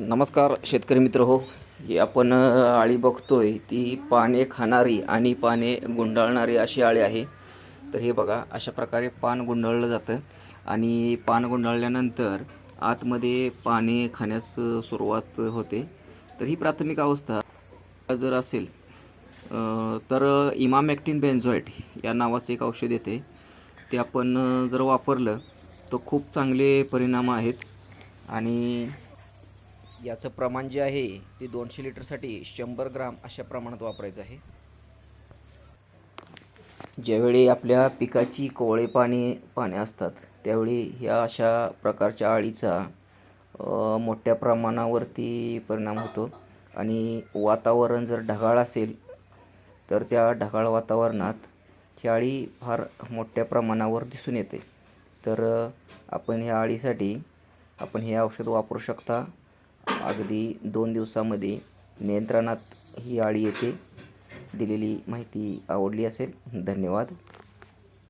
नमस्कार शेतकरी मित्र हो. ही आपण आळी आळी बघतोय ती पाने खाणारी आणि पाने गुंडाळणारी अशी आळी आहे. तर हे बघा अशा प्रकारे पान गुंडाळलं जातं आणि पान गुंडाळल्यानंतर आतमध्ये पाने खाण्यास सुरुवात होते. तर ही प्राथमिक अवस्था जर असेल तर इमामॅक्टिन बेन्झॉइट या नावाचं एक औषध येते. ते आपण जर वापरलं तर खूप चांगले परिणाम आहेत. आणि याचं प्रमाण जे आहे ते दोनशे लिटरसाठी शंभर ग्राम अशा प्रमाणात वापरायचं आहे. ज्यावेळी आपल्या पिकाची कोवळे पाणी पाने असतात त्यावेळी ह्या अशा प्रकारच्या आळीचा मोठ्या प्रमाणावरती परिणाम होतो. आणि वातावरण जर ढगाळ असेल तर त्या ढगाळ वातावरणात ही आळी फार मोठ्या प्रमाणावर दिसून येते. तर आपण ह्या आळीसाठी आपण हे औषध वापरू शकता. अगदी दोन दिवसामध्ये नियंत्रणात ही आळी येते दिलेली माहिती आवडली असेल. धन्यवाद.